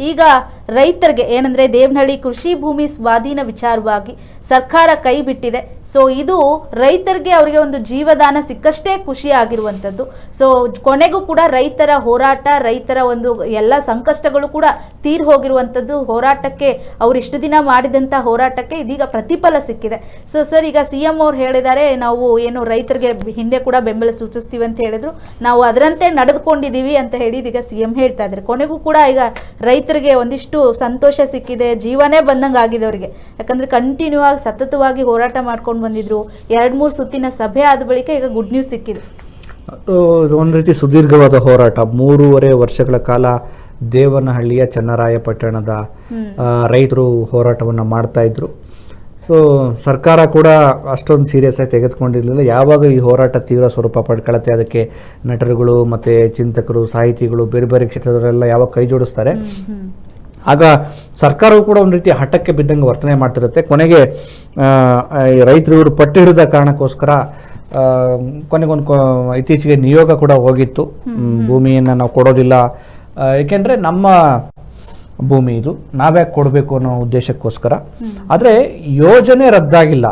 ಈಗ ರೈತರಿಗೆ ಏನಂದ್ರೆ ದೇವನಹಳ್ಳಿ ಕೃಷಿ ಭೂಮಿ ಸ್ವಾಧೀನ ವಿಚಾರವಾಗಿ ಸರ್ಕಾರ ಕೈ ಬಿಟ್ಟಿದೆ. ಸೊ ಇದು ರೈತರಿಗೆ ಅವರಿಗೆ ಒಂದು ಜೀವದಾನ ಸಿಕ್ಕಷ್ಟೇ ಖುಷಿ ಆಗಿರುವಂಥದ್ದು. ಸೊ ಕೊನೆಗೂ ಕೂಡ ರೈತರ ಹೋರಾಟ, ರೈತರ ಒಂದು ಎಲ್ಲ ಸಂಕಷ್ಟಗಳು ಕೂಡ ತೀರ್ ಹೋಗಿರುವಂಥದ್ದು ಹೋರಾಟಕ್ಕೆ, ಅವ್ರು ಇಷ್ಟು ದಿನ ಮಾಡಿದಂಥ ಹೋರಾಟಕ್ಕೆ ಇದೀಗ ಪ್ರತಿಫಲ ಸಿಕ್ಕಿದೆ. ಸೊ ಸರ್ ಈಗ ಸಿ ಎಂ ಅವ್ರು ಹೇಳಿದ್ದಾರೆ, ನಾವು ಏನು ರೈತರಿಗೆ ಹಿಂದೆ ಕೂಡ ಬೆಂಬಲ ಸೂಚಿಸ್ತೀವಿ ಅಂತ ಹೇಳಿದ್ರು. ನಾವು ಅದರಂತೆ ನಡೆದುಕೊಂಡಿದ್ದೀವಿ ಅಂತ ಹೇಳಿ ಇದೀಗ ಸಿ ಎಂ ಹೇಳ್ತಾ ಇದ್ದಾರೆ. ಕೊನೆಗೂ ಕೂಡ ಈಗ ರೈತರಿಗೆ ಒಂದಿಷ್ಟು ಸಂತೋಷ ಸಿಕ್ಕಿದೆ ಜೀವನೇ ಬಂದಂಗೆ ಆಗಿದೆ ಅವರಿಗೆ. ಯಾಕಂದ್ರೆ ಕಂಟಿನ್ಯೂ ಆಗಿ ಸತತವಾಗಿ ಹೋರಾಟ ಮಾಡ್ಕೊಂಡು ಬಂದಿದ್ರು. ಎರಡು ಮೂರು ಸುತ್ತಿನ ಸಭೆ ಆದ ಬಳಿಕ ಈಗ ಗುಡ್ ನ್ಯೂಸ್ ಸಿಕ್ಕಿದೆ. ಒಂದು ರೀತಿ ಸುದೀರ್ಘವಾದ ಹೋರಾಟ. ಮೂರುವರೆ ವರ್ಷಗಳ ಕಾಲ ದೇವನಹಳ್ಳಿಯ ಚನ್ನರಾಯಪಟ್ಟಣದ ರೈತರು ಹೋರಾಟವನ್ನು ಮಾಡ್ತಾ ಇದ್ರು. ಸೊ ಸರ್ಕಾರ ಕೂಡ ಅಷ್ಟೊಂದು ಸೀರಿಯಸ್ ಆಗಿ ತೆಗೆದುಕೊಂಡಿರಲಿಲ್ಲ. ಯಾವಾಗ ಈ ಹೋರಾಟ ತೀವ್ರ ಸ್ವರೂಪ ಪಡ್ಕೊಳ್ಳುತ್ತೆ ಅದಕ್ಕೆ ನಟರುಗಳು ಮತ್ತು ಚಿಂತಕರು ಸಾಹಿತಿಗಳು ಬೇರೆ ಬೇರೆ ಕ್ಷೇತ್ರದವರೆಲ್ಲ ಯಾವಾಗ ಕೈ ಜೋಡಿಸ್ತಾರೆ? ಆಗ ಸರ್ಕಾರವು ಕೂಡ ಒಂದು ರೀತಿ ಹಠಕ್ಕೆ ಬಿದ್ದಂಗೆ ವರ್ತನೆ ಮಾಡ್ತಿರುತ್ತೆ. ಕೊನೆಗೆ ರೈತರು ಇವರು ಪಟ್ಟು ಹಿಡಿದ ಕಾರಣಕ್ಕೋಸ್ಕರ ಕೊನೆಗೊಂದು ಇತ್ತೀಚೆಗೆ ನಿಯೋಗ ಕೂಡ ಹೋಗಿತ್ತು. ಭೂಮಿಯನ್ನು ನಾವು ಕೊಡೋದಿಲ್ಲ. ಏಕೆಂದರೆ ನಮ್ಮ ಭೂಮಿ ಇದು. ನಾವ್ಯಾಕೆ ಕೊಡಬೇಕು ಅನ್ನೋ ಉದ್ದೇಶಕ್ಕೋಸ್ಕರ. ಆದರೆ ಯೋಜನೆ ರದ್ದಾಗಿಲ್ಲ.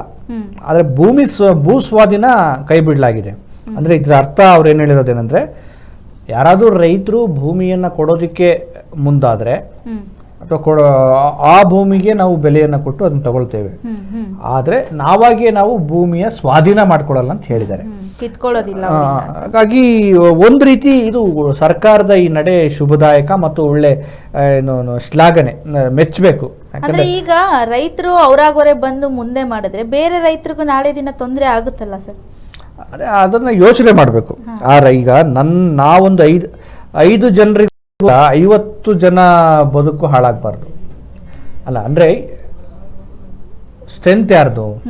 ಆದ್ರೆ ಭೂಮಿ ಸ್ವ ಭೂ ಸ್ವಾಧೀನ ಕೈ ಬಿಡಲಾಗಿದೆ. ಅಂದರೆ ಇದರ ಅರ್ಥ ಅವ್ರು ಏನು ಹೇಳಿರೋದೇನೆಂದರೆ ಯಾರಾದರೂ ರೈತರು ಭೂಮಿಯನ್ನು ಕೊಡೋದಕ್ಕೆ ಮುಂದಾದರೆ ಅಥವಾ ಕೊಡ ಆ- ಭೂಮಿಗೆ ನಾವು ಬೆಲೆಯನ್ನು ಕೊಟ್ಟು ಅದನ್ನು ತಗೊಳ್ತೇವೆ. ಆದರೆ ನಾವಾಗಿಯೇ ನಾವು ಭೂಮಿಯ ಸ್ವಾಧೀನ ಮಾಡ್ಕೊಳ್ಳಲ್ಲ ಅಂತ ಹೇಳಿದ್ದಾರೆ. ಹಾಗಾಗಿ ಒಂದು ರೀತಿ ಇದು ಸರ್ಕಾರದ ಈ ನಡೆ ಶುಭದಾಯಕ ಮತ್ತು ಒಳ್ಳೆ ಏನು ಶ್ಲಾಘನೆ ಮೆಚ್ಚಬೇಕು. ಅಂದ್ರೆ ಈಗ ರೈತರು ಅವರಾಗೋರೆ ಬಂದು ಮುಂದೆ ಮಾಡಿದ್ರೆ ಬೇರೆ ರೈತರಿಗೂ ನಾಳೆ ದಿನ ತೊಂದರೆ ಆಗುತ್ತಲ್ಲ ಸರ್? ಅದೇ ಅದನ್ನ ಯೋಚನೆ ಮಾಡಬೇಕು. ಆ ಈಗ ನನ್ನ ನಾವೊಂದು ಐದು ಐದು ಜನರಿಗೂ ಐವತ್ತು ಜನ ಬದುಕು ಹಾಳಾಗಬಾರ್ದು. ಅಲ್ಲ ಅಂದ್ರೆ ಸ್ಟ್ರೆಂತ್ ಯಾರ್ದು?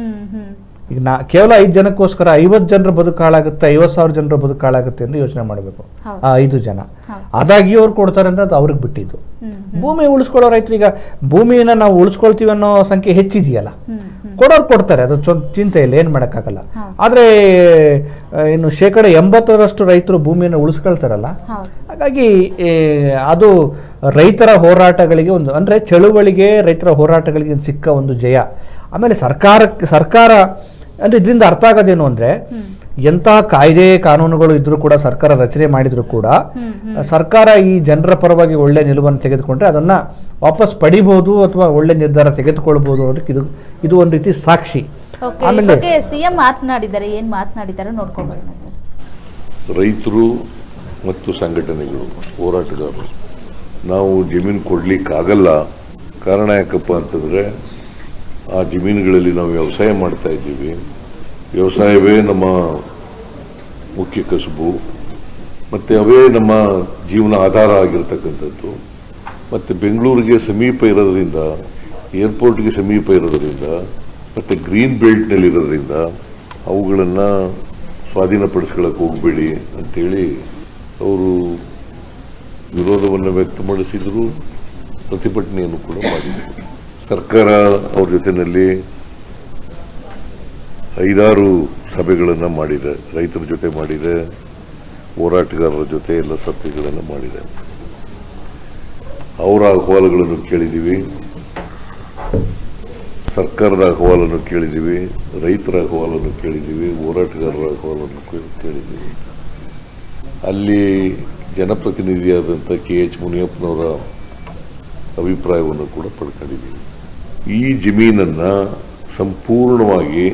ಈಗ ನಾ ಕೇವಲ ಐದು ಜನಕ್ಕೋಸ್ಕರ ಐವತ್ತು ಜನರ ಬದುಕು ಹಾಳಾಗುತ್ತೆ ಐವತ್ತು ಸಾವಿರ ಜನರ ಬದುಕು ಹಾಳಾಗುತ್ತೆ ಎಂದು ಯೋಚನೆ ಮಾಡಬೇಕು. ಆ ಐದು ಜನ. ಅದಾಗಿ ಅವ್ರು ಕೊಡ್ತಾರೆ ಅಂದ್ರೆ ಅದು ಅವ್ರಿಗೆ ಬಿಟ್ಟಿದ್ದು. ಭೂಮಿ ಉಳಿಸ್ಕೊಳ್ಳೋ ರೈತರು ಈಗ ಭೂಮಿಯನ್ನು ನಾವು ಉಳಿಸ್ಕೊಳ್ತೀವಿ ಅನ್ನೋ ಸಂಖ್ಯೆ ಹೆಚ್ಚಿದೆಯಲ್ಲ? ಕೊಡೋರು ಕೊಡ್ತಾರೆ ಅದು ಚಿಂತೆ ಇಲ್ಲ ಏನು ಮಾಡೋಕ್ಕಾಗಲ್ಲ. ಆದರೆ ಇನ್ನು ಶೇಕಡ ಎಂಬತ್ತರಷ್ಟು ರೈತರು ಭೂಮಿಯನ್ನು ಉಳಿಸ್ಕೊಳ್ತಾರಲ್ಲ? ಹಾಗಾಗಿ ಅದು ರೈತರ ಹೋರಾಟಗಳಿಗೆ ಒಂದು ಅಂದರೆ ಚಳುವಳಿಗೆ ರೈತರ ಹೋರಾಟಗಳಿಗೆ ಸಿಕ್ಕ ಒಂದು ಜಯ. ಆಮೇಲೆ ಸರ್ಕಾರಕ್ಕೆ ಸರ್ಕಾರ ಅಂದರೆ ಇದರಿಂದ ಅರ್ಥ ಆಗೋದೇನು ಅಂದ್ರೆ ಎಂಥ ಕಾಯ್ದೆ ಕಾನೂನುಗಳು ಇದ್ರು ಕೂಡ ಸರ್ಕಾರ ರಚನೆ ಮಾಡಿದ್ರು ಕೂಡ ಸರ್ಕಾರ ಈ ಜನರ ಪರವಾಗಿ ಒಳ್ಳೆ ನಿಲುವನ್ನು ತೆಗೆದುಕೊಂಡ್ರೆ ಅದನ್ನ ವಾಪಸ್ ಪಡಿಬಹುದು ಅಥವಾ ಒಳ್ಳೆ ನಿರ್ಧಾರ ತೆಗೆದುಕೊಳ್ಬಹುದು ಅನ್ನೋದಕ್ಕೆ ಇದು ಇದು ಒಂದು ರೀತಿ ಸಾಕ್ಷಿ. ಆಮೇಲೆ ಸಿಎಂ ಮಾತನಾಡಿದ್ದಾರೆ ಏನ್ ಮಾತನಾಡಿದ್ದಾರೆ ನೋಡ್ಕೊಂಡ್ಬರೋಣ ಸರ್. ರೈತರು ಮತ್ತು ಸಂಘಟನೆಗಳು ಹೋರಾಟಗಾರರು. ನಾವು ಜಮೀನು ಕೊಡಲಿಕ್ಕಾಗಲ್ಲ. ಕಾರಣ ಯಾಕಪ್ಪ ಅಂತಂದರೆ ಆ ಜಮೀನುಗಳಲ್ಲಿ ನಾವು ವ್ಯವಸಾಯ ಮಾಡ್ತಾ ಇದ್ದೀವಿ. ವ್ಯವಸಾಯವೇ ನಮ್ಮ ಮುಖ್ಯ ಕಸುಬು. ಮತ್ತು ಅವೇ ನಮ್ಮ ಜೀವನ ಆಧಾರ ಆಗಿರ್ತಕ್ಕಂಥದ್ದು. ಮತ್ತು ಬೆಂಗಳೂರಿಗೆ ಸಮೀಪ ಇರೋದ್ರಿಂದ, ಏರ್ಪೋರ್ಟ್ಗೆ ಸಮೀಪ ಇರೋದರಿಂದ, ಮತ್ತು ಗ್ರೀನ್ ಬೆಲ್ಟ್ನಲ್ಲಿರೋದ್ರಿಂದ ಅವುಗಳನ್ನು ಸ್ವಾಧೀನಪಡಿಸ್ಕೊಳಕ್ಕೆ ಹೋಗಬೇಡಿ ಅಂಥೇಳಿ ಅವರು ವಿರೋಧವನ್ನು ವ್ಯಕ್ತಪಡಿಸಿದರು. ಪ್ರತಿಭಟನೆಯನ್ನು ಕೂಡ ಮಾಡಿದರು. ಸರ್ಕಾರ ಅವ್ರ ಜೊತೆಯಲ್ಲಿ ಐದಾರು ಸಭೆಗಳನ್ನು ಮಾಡಿದೆ. ರೈತರ ಜೊತೆ ಮಾಡಿದೆ. ಹೋರಾಟಗಾರರ ಜೊತೆ ಎಲ್ಲ ಸಭೆಗಳನ್ನು ಮಾಡಿದೆ. ಅವರ ಅಹವಾಲುಗಳನ್ನು ಕೇಳಿದ್ದೀವಿ. ಸರ್ಕಾರದ ಅಹವಾಲನ್ನು ಕೇಳಿದ್ದೀವಿ. ರೈತರ ಅಹವಾಲನ್ನು ಕೇಳಿದ್ದೀವಿ. ಹೋರಾಟಗಾರರ ಅಹವಾಲನ್ನು ಕೇಳಿದ್ದೀವಿ. ಅಲ್ಲಿ ಜನಪ್ರತಿನಿಧಿಯಾದಂಥ ಕೆ ಎಚ್ ಮುನಿಯಪ್ಪನವರ ಅಭಿಪ್ರಾಯವನ್ನು ಕೂಡ ಪಡ್ಕೊಂಡಿದ್ದೀವಿ. ಈ ಜಮೀನನ್ನು ಸಂಪೂರ್ಣವಾಗಿ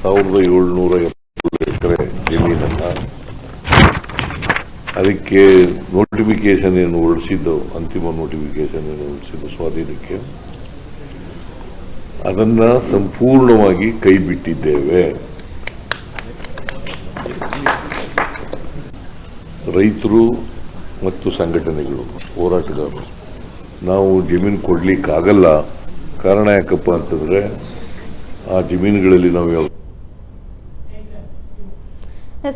ಸಾವಿರದ ಏಳ್ನೂರ ಎಪ್ಪತ್ತು ಎಕರೆ ಜಮೀನನ್ನು ಅದಕ್ಕೆ ನೋಟಿಫಿಕೇಶನ್ ಏನು ಹೊರಡಿಸಿದ್ದು, ಅಂತಿಮ ನೋಟಿಫಿಕೇಶನ್ ಏನು ಹೊರಡಿಸಿದ್ದು ಸ್ವಾಧೀನಕ್ಕೆ. ಅದನ್ನು ಸಂಪೂರ್ಣವಾಗಿ ಕೈ ಬಿಟ್ಟಿದ್ದೇವೆ ರೈತರು ಮತ್ತು ಸಂಘಟನೆಗಳು, ಹೋರಾಟಗಾರರು. ನಾವು ಜಮೀನು ಕೊಡಲಿಕ್ಕಾಗಲ್ಲ. ಕಾರಣ ಯಾಕಪ್ಪ ಅಂತಂದರೆ ಆ ಜಮೀನುಗಳಲ್ಲಿ ನಾವು ಯಾವ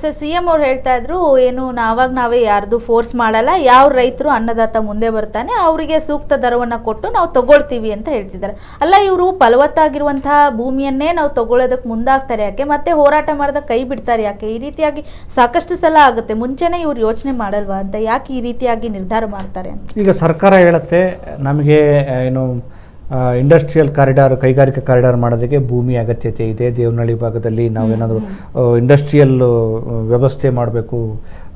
ಸರ್ ಸಿ ಎಂ ಅವ್ರು ಹೇಳ್ತಾ ಇದ್ರು, ಏನು, ನಾವಾಗ ನಾವೇ ಯಾರ್ದು ಫೋರ್ಸ್ ಮಾಡಲ್ಲ. ಯಾವ ರೈತರು ಅನ್ನದಾತ ಮುಂದೆ ಬರ್ತಾನೆ, ಅವರಿಗೆ ಸೂಕ್ತ ದರವನ್ನು ಕೊಟ್ಟು ನಾವು ತಗೊಳ್ತೀವಿ ಅಂತ ಹೇಳ್ತಿದ್ದಾರೆ. ಅಲ್ಲ, ಇವರು ಫಲವತ್ತಾಗಿರುವಂತಹ ಭೂಮಿಯನ್ನೇ ನಾವು ತಗೊಳ್ಳೋದಕ್ಕೆ ಮುಂದಾಗ್ತಾರೆ ಯಾಕೆ? ಮತ್ತೆ ಹೋರಾಟ ಮಾಡಿದ ಕೈ ಬಿಡ್ತಾರೆ ಯಾಕೆ? ಈ ರೀತಿಯಾಗಿ ಸಾಕಷ್ಟು ಸಲ ಆಗುತ್ತೆ. ಮುಂಚೆನೇ ಇವ್ರು ಯೋಚನೆ ಮಾಡಲ್ವಾ ಅಂತ? ಯಾಕೆ ಈ ರೀತಿಯಾಗಿ ನಿರ್ಧಾರ ಮಾಡ್ತಾರೆ ಅಂತ? ಈಗ ಸರ್ಕಾರ ಹೇಳುತ್ತೆ, ನಮಗೆ ಏನು ಇಂಡಸ್ಟ್ರಿಯಲ್ ಕಾರಿಡಾರ್ ಕೈಗಾರಿಕಾ ಕಾರಿಡಾರ್ ಮಾಡೋದಕ್ಕೆ ಭೂಮಿ ಅಗತ್ಯತೆ ಇದೆ. ದೇವನಹಳ್ಳಿ ಭಾಗದಲ್ಲಿ ನಾವೇನಾದರೂ ಇಂಡಸ್ಟ್ರಿಯಲ್ ವ್ಯವಸ್ಥೆ ಮಾಡಬೇಕು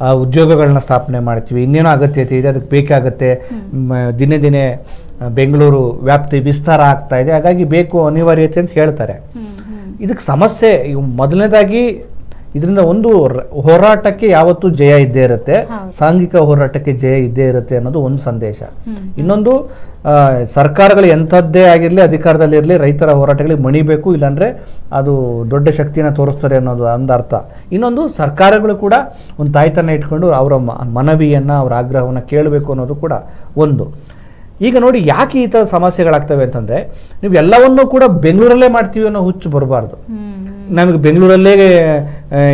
ಆ ಉದ್ಯೋಗಗಳನ್ನ ಸ್ಥಾಪನೆ ಮಾಡ್ತೀವಿ. ಇನ್ನೇನೋ ಅಗತ್ಯತೆ ಇದೆ ಅದಕ್ಕೆ ಬೇಕಾಗತ್ತೆ. ದಿನೇ ದಿನೇ ಬೆಂಗಳೂರು ವ್ಯಾಪ್ತಿ ವಿಸ್ತಾರ ಆಗ್ತಾ ಇದೆ. ಹಾಗಾಗಿ ಬೇಕು ಅನಿವಾರ್ಯತೆ ಅಂತ ಹೇಳ್ತಾರೆ. ಇದಕ್ಕೆ ಸಮಸ್ಯೆ ಮೊದಲನೇದಾಗಿ ಇದರಿಂದ ಒಂದು ಹೋರಾಟಕ್ಕೆ ಯಾವತ್ತೂ ಜಯ ಇದ್ದೇ ಇರುತ್ತೆ. ಸಾಂಘಿಕ ಹೋರಾಟಕ್ಕೆ ಜಯ ಇದ್ದೇ ಇರುತ್ತೆ ಅನ್ನೋದು ಒಂದು ಸಂದೇಶ. ಇನ್ನೊಂದು ಸರ್ಕಾರಗಳು ಎಂಥದ್ದೇ ಆಗಿರಲಿ ಅಧಿಕಾರದಲ್ಲಿರಲಿ ರೈತರ ಹೋರಾಟಗಳಿಗೆ ಮಣಿಬೇಕು ಇಲ್ಲಾಂದ್ರೆ ಅದು ದೊಡ್ಡ ಶಕ್ತಿನ ತೋರಿಸ್ತಾರೆ ಅನ್ನೋದು ಒಂದು ಅರ್ಥ. ಇನ್ನೊಂದು ಸರ್ಕಾರಗಳು ಕೂಡ ಒಂದು ತಾಯ್ತನ ಇಟ್ಕೊಂಡು ಅವರ ಮನವಿಯನ್ನು ಮನವಿಯನ್ನ ಅವರ ಆಗ್ರಹವನ್ನು ಕೇಳಬೇಕು ಅನ್ನೋದು ಕೂಡ ಒಂದು. ಈಗ ನೋಡಿ ಯಾಕೆ ಈ ಥರ ಸಮಸ್ಯೆಗಳಾಗ್ತವೆ ಅಂತಂದ್ರೆ ನೀವು ಎಲ್ಲವನ್ನೂ ಕೂಡ ಬೆಂಗಳೂರಲ್ಲೇ ಮಾಡ್ತೀವಿ ಅನ್ನೋ ಹುಚ್ಚು ಬರಬಾರ್ದು. ನಮಗೆ ಬೆಂಗಳೂರಲ್ಲೇ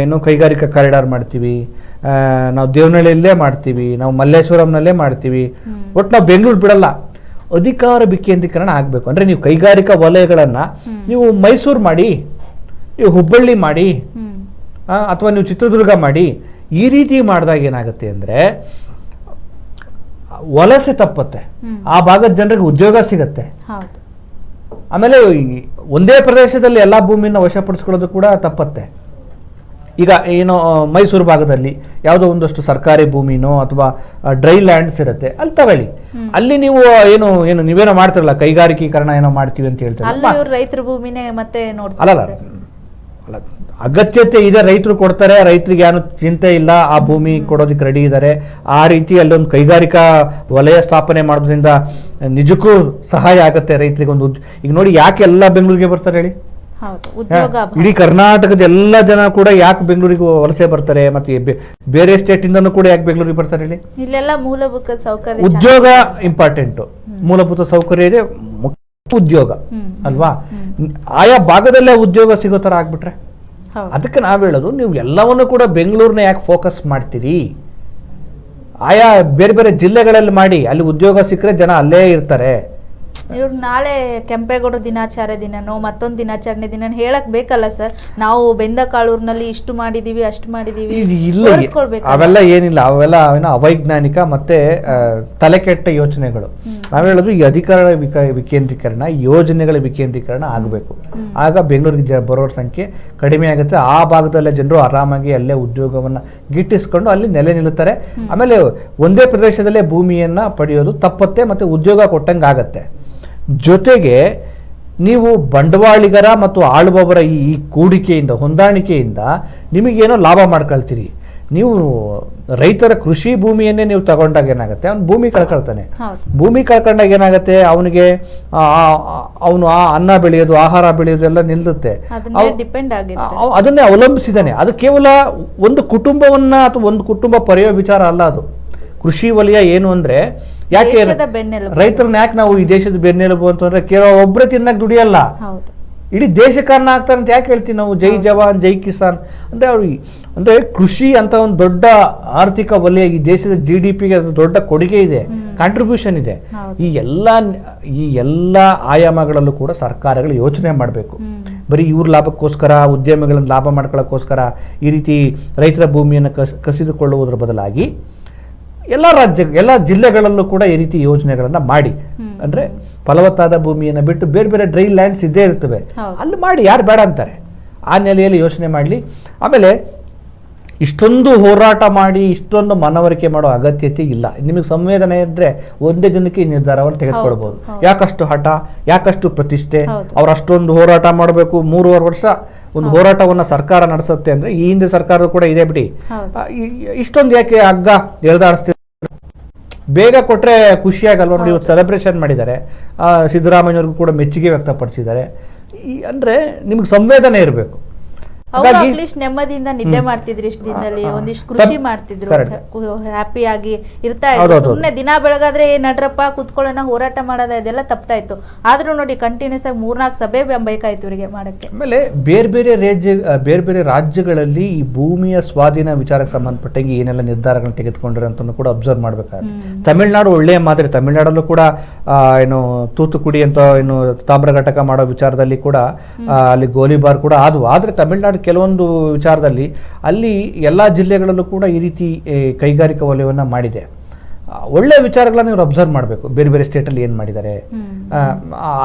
ಏನು ಕೈಗಾರಿಕಾ ಕಾರಿಡಾರ್ ಮಾಡ್ತೀವಿ. ನಾವು ದೇವನಹಳ್ಳಿಯಲ್ಲೇ ಮಾಡ್ತೀವಿ. ನಾವು ಮಲ್ಲೇಶ್ವರಂನಲ್ಲೇ ಮಾಡ್ತೀವಿ. ಒಟ್ಟು ನಾವು ಬೆಂಗಳೂರು ಬಿಡಲ್ಲ. ಅಧಿಕಾರ ವಿಕೇಂದ್ರೀಕರಣ ಆಗಬೇಕು. ಅಂದರೆ ನೀವು ಕೈಗಾರಿಕಾ ವಲಯಗಳನ್ನು ನೀವು ಮೈಸೂರು ಮಾಡಿ ನೀವು ಹುಬ್ಬಳ್ಳಿ ಮಾಡಿ ಅಥವಾ ನೀವು ಚಿತ್ರದುರ್ಗ ಮಾಡಿ ಈ ರೀತಿ ಮಾಡಿದಾಗ ಏನಾಗುತ್ತೆ ಅಂದರೆ ವಲಸೆ ತಪ್ಪತ್ತೆ. ಆ ಭಾಗದ ಜನರಿಗೆ ಉದ್ಯೋಗ ಸಿಗತ್ತೆ. ಆಮೇಲೆ ಒಂದೇ ಪ್ರದೇಶದಲ್ಲಿ ಎಲ್ಲ ಭೂಮಿನ ವಶಪಡಿಸ್ಕೊಳ್ಳೋದು ಕೂಡ ತಪ್ಪತ್ತೆ. ಈಗ ಏನು ಮೈಸೂರು ಭಾಗದಲ್ಲಿ ಯಾವುದೋ ಒಂದಷ್ಟು ಸರ್ಕಾರಿ ಭೂಮಿನೋ ಅಥವಾ ಡ್ರೈ ಲ್ಯಾಂಡ್ಸ್ ಇರುತ್ತೆ ಅಲ್ಲಿ ತಗೊಳ್ಳಿ. ಅಲ್ಲಿ ನೀವು ಏನು ಏನು ನೀವೇನೋ ಮಾಡ್ತಿರಲ್ಲ ಕೈಗಾರಿಕೀಕರಣ ಏನೋ ಮಾಡ್ತೀವಿ ಅಂತ ಅಲ್ಲೂ ಹೇಳ್ತಾರೆ ಇವ್ರು ರೈತರ ಭೂಮಿನೇ ಮತ್ತೆ ನೋಡ್ತಾರೆ ಅಲ್ಲ ಸರ್. ಅಲ್ಲ. ಅಗತ್ಯತೆ ಇದೆ ರೈತರು ಕೊಡ್ತಾರೆ ರೈತರಿಗೆ ಏನು ಚಿಂತೆ ಇಲ್ಲ ಆ ಭೂಮಿ ಕೊಡೋದಕ್ಕೆ ರೆಡಿ ಇದ್ದಾರೆ ಆ ರೀತಿ ಅಲ್ಲೊಂದು ಕೈಗಾರಿಕಾ ವಲಯ ಸ್ಥಾಪನೆ ಮಾಡೋದ್ರಿಂದ ನಿಜಕ್ಕೂ ಸಹಾಯ ಆಗುತ್ತೆ ರೈತರಿಗೆ ಒಂದು ಈಗ ನೋಡಿ ಯಾಕೆ ಎಲ್ಲ ಬೆಂಗಳೂರಿಗೆ ಬರ್ತಾರೆ ಹೇಳಿ? ಇಡೀ ಕರ್ನಾಟಕದ ಎಲ್ಲ ಜನ ಕೂಡ ಯಾಕೆ ಬೆಂಗಳೂರಿಗೆ ವಲಸೆ ಬರ್ತಾರೆ ಮತ್ತೆ ಬೇರೆ ಸ್ಟೇಟ್ ಇಂದನೂ ಕೂಡ ಯಾಕೆ ಬೆಂಗಳೂರಿಗೆ ಬರ್ತಾರೆ ಹೇಳಿ? ಇಲ್ಲೆಲ್ಲ ಮೂಲಭೂತ ಸೌಕರ್ಯ ಉದ್ಯೋಗ ಇಂಪಾರ್ಟೆಂಟ್ ಮೂಲಭೂತ ಸೌಕರ್ಯ ಇದೆ ಮುಖ್ಯ ಉದ್ಯೋಗ ಅಲ್ವಾ? ಆಯಾ ಭಾಗದಲ್ಲೇ ಉದ್ಯೋಗ ಸಿಗೋ ತರ ಆಗ್ಬಿಟ್ರೆ? ಅದಕ್ಕೆ ನಾವು ಹೇಳೋದು, ನೀವು ಎಲ್ಲವನ್ನು ಕೂಡ ಬೆಂಗಳೂರನ್ನ ಯಾಕೆ ಫೋಕಸ್ ಮಾಡ್ತೀರಿ? ಆಯಾ ಬೇರೆ ಬೇರೆ ಜಿಲ್ಲೆಗಳಲ್ಲಿ ಮಾಡಿ, ಅಲ್ಲಿ ಉದ್ಯೋಗ ಸಿಕ್ಕರೆ ಜನ ಅಲ್ಲೇ ಇರ್ತಾರೆ. ಇವ್ರು ನಾಳೆ ಕೆಂಪೇಗೌಡ ದಿನಾಚಾರ ದಿನನೋ ಮತ್ತೊಂದು ದಿನಾಚರಣೆ ದಿನ ಹೇಳಕ್ ಬೇಕಲ್ಲ ಸರ್? ನಾವು ಬೆಂದಕಾಳೂರ್ನಲ್ಲಿ ಇಷ್ಟು ಮಾಡಿದೀವಿ ಅಷ್ಟು ಮಾಡಿದೀವಿ. ಇದು ಇಲ್ಲ. ಅವೆಲ್ಲ ಏನಿಲ್ಲ. ಅವೆಲ್ಲ ಏನೋ ಅವೈಜ್ಞಾನಿಕ ಮತ್ತೆ ತಲೆ ಕೆಟ್ಟ ಯೋಚನೆಗಳು. ನಾವು ಹೇಳೋದು ಈ ಅಧಿಕಾರ ವಿಕ ವಿಕೇಂದ್ರೀಕರಣ ಯೋಜನೆಗಳ ವಿಕೇಂದ್ರೀಕರಣ ಆಗಬೇಕು. ಆಗ ಬೆಂಗಳೂರಿಗೆ ಜ ಬರೋರ ಸಂಖ್ಯೆ ಕಡಿಮೆ ಆಗುತ್ತೆ. ಆ ಭಾಗದಲ್ಲೇ ಜನರು ಆರಾಮಾಗಿ ಅಲ್ಲೇ ಉದ್ಯೋಗವನ್ನ ಗಿಟ್ಟಿಸ್ಕೊಂಡು ಅಲ್ಲಿ ನೆಲೆ ನಿಲ್ಲುತ್ತಾರೆ. ಆಮೇಲೆ ಒಂದೇ ಪ್ರದೇಶದಲ್ಲೇ ಭೂಮಿಯನ್ನ ಪಡೆಯೋದು ತಪ್ಪತ್ತೆ ಮತ್ತೆ ಉದ್ಯೋಗ ಕೊಟ್ಟಂಗೆ ಆಗತ್ತೆ ಜೊತೆಗೆ ನೀವು ಬಂಡವಾಳಿಗರ ಮತ್ತು ಆಳುವವರ ಈ ಕೂಡಿಕೆಯಿಂದ ಹೊಂದಾಣಿಕೆಯಿಂದ ನಿಮಗೇನೋ ಲಾಭ ಮಾಡ್ಕೊಳ್ತೀರಿ. ನೀವು ರೈತರ ಕೃಷಿ ಭೂಮಿಯನ್ನೇ ನೀವು ತಗೊಂಡಾಗ ಏನಾಗುತ್ತೆ? ಅವ್ನು ಭೂಮಿ ಕಳ್ಕೊಳ್ತಾನೆ. ಭೂಮಿ ಕಳ್ಕೊಂಡಾಗ ಏನಾಗುತ್ತೆ? ಅವನಿಗೆ ಅವನು ಆ ಅನ್ನ ಬೆಳೆಯೋದು ಆಹಾರ ಬೆಳೆಯೋದು ಎಲ್ಲ ನಿಲ್ಲುತ್ತೆ. ಅದನ್ನ ಡಿಪೆಂಡ್ ಆಗಿರುತ್ತೆ. ಅವ್- ಅದನ್ನೇ ಅವಲಂಬಿಸಿದ್ದಾನೆ. ಅದು ಕೇವಲ ಒಂದು ಕುಟುಂಬವನ್ನ ಅಥವಾ ಒಂದು ಕುಟುಂಬ ಪರೆಯೋ ವಿಚಾರ ಅಲ್ಲ ಅದು. ಕೃಷಿ ವಲಯ ಏನು ಅಂದ್ರೆ ಯಾಕೆ ರೈತರನ್ನ ಯಾಕೆ ನಾವು ಈ ದೇಶದ ಬೆನ್ನೆಲುಬು ಅಂತಂದ್ರೆ ಕೇವಲ ಒಬ್ಬರೇ ತಿನ್ನಕ್ ದುಡಿಯಲ್ಲ. ಇಡೀ ದೇಶಕಾರಣ ಆಗ್ತಾರೆ ಅಂತ ಯಾಕೆ ಹೇಳ್ತೀವಿ ನಾವು? ಜೈ ಜವಾನ್ ಜೈ ಕಿಸಾನ್. ಅಂದ್ರೆ ಅವ್ರು ಅಂದ್ರೆ ಕೃಷಿ ಅಂತ ಒಂದು ದೊಡ್ಡ ಆರ್ಥಿಕ ವಲಯ ಈ ದೇಶದ ಜಿ ಡಿ ಪಿಗೆ ಅದು ದೊಡ್ಡ ಕೊಡುಗೆ ಇದೆ ಕಾಂಟ್ರಿಬ್ಯೂಷನ್ ಇದೆ. ಈ ಎಲ್ಲ ಈ ಎಲ್ಲ ಆಯಾಮಗಳಲ್ಲೂ ಕೂಡ ಸರ್ಕಾರಗಳು ಯೋಚನೆ ಮಾಡಬೇಕು. ಬರೀ ಇವ್ರ ಲಾಭಕ್ಕೋಸ್ಕರ ಉದ್ಯಮಿಗಳನ್ನ ಲಾಭ ಮಾಡ್ಕೊಳ್ಳೋಕ್ಕೋಸ್ಕರ ಈ ರೀತಿ ರೈತರ ಭೂಮಿಯನ್ನು ಕಸ್ ಕಸಿದುಕೊಳ್ಳುವುದರ ಬದಲಾಗಿ ಎಲ್ಲ ರಾಜ್ಯ ಎಲ್ಲ ಜಿಲ್ಲೆಗಳಲ್ಲೂ ಕೂಡ ಈ ರೀತಿ ಯೋಜನೆಗಳನ್ನು ಮಾಡಿ. ಅಂದ್ರೆ ಫಲವತ್ತಾದ ಭೂಮಿಯನ್ನು ಬಿಟ್ಟು ಬೇರೆ ಬೇರೆ ಡ್ರೈ ಲ್ಯಾಂಡ್ಸ್ ಇದ್ದೇ ಇರ್ತವೆ. ಅಲ್ಲಿ ಮಾಡಿ ಯಾರು ಬೇಡ ಅಂತಾರೆ. ಆ ನೆಲೆಯಲ್ಲಿ ಯೋಚನೆ ಮಾಡಲಿ. ಆಮೇಲೆ ಇಷ್ಟೊಂದು ಹೋರಾಟ ಮಾಡಿ ಇಷ್ಟೊಂದು ಮನವರಿಕೆ ಮಾಡೋ ಅಗತ್ಯತೆ ಇಲ್ಲ. ನಿಮಗೆ ಸಂವೇದನೆ ಇದ್ರೆ ಒಂದೇ ದಿನಕ್ಕೆ ಈ ನಿರ್ಧಾರವನ್ನು ತೆಗೆದುಕೊಳ್ಬಹುದು ಹೌದು. ಯಾಕಷ್ಟು ಹಠ ಯಾಕಷ್ಟು ಪ್ರತಿಷ್ಠೆ. ಅವ್ರು ಅಷ್ಟೊಂದು ಹೋರಾಟ ಮಾಡಬೇಕು. ಮೂರುವರೆ ವರ್ಷ ಒಂದು ಹೋರಾಟವನ್ನ ಸರ್ಕಾರ ನಡೆಸುತ್ತೆ ಅಂದ್ರೆ ಈ ಹಿಂದೆ ಸರ್ಕಾರ ಕೂಡ ಇದೆ ಬಿಡಿ. ಇಷ್ಟೊಂದು ಯಾಕೆ ಅಗ್ಗ ಎಳ್ದಾಡಿಸ್ತೀರ ಬೇಗ ಕೊಟ್ರೆ ಖುಷಿಯಾಗಲ್ವ ನೋಡಿ, ಇವತ್ತು ಸೆಲೆಬ್ರೇಷನ್ ಮಾಡಿದ್ದಾರೆ. ಸಿದ್ದರಾಮಯ್ಯವ್ರಿಗೂ ಕೂಡ ಮೆಚ್ಚುಗೆ ವ್ಯಕ್ತಪಡಿಸಿದ್ದಾರೆ. ಈ ಅಂದರೆ ನಿಮ್ಗೆ ಸಂವೇದನೆ ಇರಬೇಕು. ಅಟ್ಲೀಸ್ಟ್ ನೆಮ್ಮದಿಯಿಂದ ನಿದ್ದೆ ಮಾಡ್ತಿದ್ರು ಇಷ್ಟು ದಿನದಲ್ಲಿ. ಒಂದಿಷ್ಟು ಕೃಷಿ ಮಾಡ್ತಿದ್ರು ಹ್ಯಾಪಿ ಆಗಿ ಇರ್ತಾ ಇದ್ರು. ಸುಮ್ಮನೆ ದಿನ ಬೆಳಗಾದ್ರೆ ಏನ್ ನಡ್ರಪ್ಪ ಕುತ್ಕೊಳ್ಳೋಣ ಹೋರಾಟ ಮಾಡೋದ ಇದೆಲ್ಲ ತಪ್ತಾ ಇತ್ತು. ಆದ್ರೂ ನೋಡಿ ಕಂಟಿನ್ಯೂಸ್ ಆಗಿ ಮೂರ್ನಾಲ್ಕು ಸಭೆ ಬೇಕಾಯ್ತು ಇವರಿಗೆ ಮಾಡಕ್ಕೆ. ಆಮೇಲೆ ಬೇರೆ ಬೇರೆ ರಾಜ್ಯ ಬೇರೆ ಬೇರೆ ರಾಜ್ಯಗಳಲ್ಲಿ ಈ ಭೂಮಿಯ ಸ್ವಾಧೀನ ವಿಚಾರಕ್ಕೆ ಸಂಬಂಧಪಟ್ಟಂಗೆ ಏನೆಲ್ಲ ನಿರ್ಧಾರಗಳನ್ನ ತೆಗೆದುಕೊಂಡಿರೋಂಥನ್ನು ಕೂಡ ಅಬ್ಸರ್ವ್ ಮಾಡಬೇಕಾಗುತ್ತೆ. ತಮಿಳ್ನಾಡು ಒಳ್ಳೆಯ ಮಾದರಿ. ತಮಿಳ್ನಾಡಲ್ಲೂ ಕೂಡ ಏನು ತೂತುಕುಡಿ ಅಂತ ಏನು ತಾಮ್ರ ಘಟಕ ಮಾಡೋ ವಿಚಾರದಲ್ಲಿ ಕೂಡ ಅಲ್ಲಿ ಗೋಲಿಬಾರ್ ಕೂಡ ಆದವು. ಆದ್ರೆ ತಮಿಳ್ನಾಡು ಕೆಲವೊಂದು ವಿಚಾರದಲ್ಲಿ ಅಲ್ಲಿ ಎಲ್ಲ ಜಿಲ್ಲೆಗಳಲ್ಲೂ ಕೂಡ ಈ ರೀತಿ ಕೈಗಾರಿಕಾ ವಲಯವನ್ನು ಮಾಡಿದೆ. ಒಳ್ಳೆ ವಿಚಾರಗಳನ್ನು ಇವರು ಅಬ್ಸರ್ವ್ ಮಾಡಬೇಕು. ಬೇರೆ ಬೇರೆ ಸ್ಟೇಟಲ್ಲಿ ಏನು ಮಾಡಿದ್ದಾರೆ?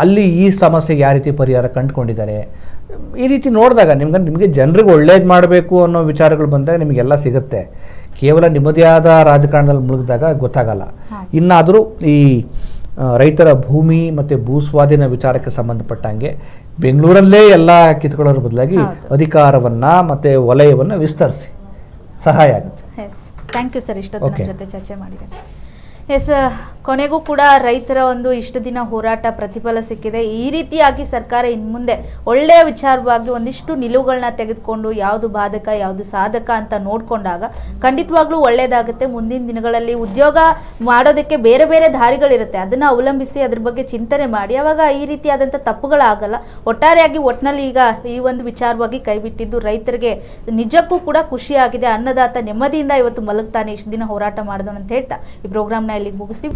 ಅಲ್ಲಿ ಈ ಸಮಸ್ಯೆಗೆ ಯಾವ ರೀತಿ ಪರಿಹಾರ ಕಂಡುಕೊಂಡಿದ್ದಾರೆ? ಈ ರೀತಿ ನೋಡಿದಾಗ ನಿಮ್ಗೆ ನಿಮಗೆ ಜನರಿಗೆ ಒಳ್ಳೇದು ಮಾಡಬೇಕು ಅನ್ನೋ ವಿಚಾರಗಳು ಬಂದಾಗ ನಿಮಗೆಲ್ಲ ಸಿಗುತ್ತೆ. ಕೇವಲ ನಿಮ್ಮದೇ ಆದ ರಾಜಕಾರಣದಲ್ಲಿ ಮುಳುಗಿದಾಗ ಗೊತ್ತಾಗಲ್ಲ. ಇನ್ನಾದರೂ ಈ ರೈತರ ಭೂಮಿ ಮತ್ತು ಭೂಸ್ವಾಧೀನ ವಿಚಾರಕ್ಕೆ ಸಂಬಂಧಪಟ್ಟಂಗೆ ಬೆಂಗಳೂರಲ್ಲೇ ಎಲ್ಲ ಕಿತ್ಕೊಳ್ಳೋರ ಬದಲಾಗಿ ಅಧಿಕಾರವನ್ನ ಮತ್ತು ವಲಯವನ್ನು ವಿಸ್ತರಿಸಿ. ಸಹಾಯ ಆಗುತ್ತೆ. ಥ್ಯಾಂಕ್ ಯು ಸರ್ ಇಷ್ಟೊತ್ತು ನಮ್ಮ ಜೊತೆ ಚರ್ಚೆ ಮಾಡಿದೆ ಎಸ್, ಕೊನೆಗೂ ಕೂಡ ರೈತರ ಒಂದು ಇಷ್ಟು ದಿನ ಹೋರಾಟ ಪ್ರತಿಫಲ ಸಿಕ್ಕಿದೆ. ಈ ರೀತಿಯಾಗಿ ಸರ್ಕಾರ ಇನ್ನು ಮುಂದೆ ಒಳ್ಳೆಯ ವಿಚಾರವಾಗಿ ಒಂದಿಷ್ಟು ನಿಲುವುಗಳನ್ನ ತೆಗೆದುಕೊಂಡು ಯಾವುದು ಬಾಧಕ, ಯಾವುದು ಸಾಧಕ ಅಂತ ನೋಡಿಕೊಂಡಾಗ ಖಂಡಿತವಾಗ್ಲೂ ಒಳ್ಳೆಯದಾಗುತ್ತೆ ಮುಂದಿನ ದಿನಗಳಲ್ಲಿ ಉದ್ಯೋಗ ಮಾಡೋದಕ್ಕೆ ಬೇರೆ ಬೇರೆ ದಾರಿಗಳಿರುತ್ತೆ. ಅದನ್ನು ಅವಲಂಬಿಸಿ ಅದ್ರ ಬಗ್ಗೆ ಚಿಂತನೆ ಮಾಡಿ. ಅವಾಗ ಈ ರೀತಿಯಾದಂಥ ತಪ್ಪುಗಳಾಗಲ್ಲ. ಒಟ್ಟಾರೆಯಾಗಿ ಒಟ್ಟಿನಲ್ಲಿ ಈಗ ಈ ಒಂದು ವಿಚಾರವಾಗಿ ಕೈಬಿಟ್ಟಿದ್ದು ರೈತರಿಗೆ ನಿಜಕ್ಕೂ ಕೂಡ ಖುಷಿಯಾಗಿದೆ. ಅನ್ನದಾತ ನೆಮ್ಮದಿಯಿಂದ ಇವತ್ತು ಮಲಗ್ತಾನೆ ಇಷ್ಟು ದಿನ ಹೋರಾಟ ಮಾಡಿದವನು ಅಂತ ಹೇಳ್ತಾ ಈ ಪ್ರೋಗ್ರಾಮ್ನ मैं लिख मुगस्ती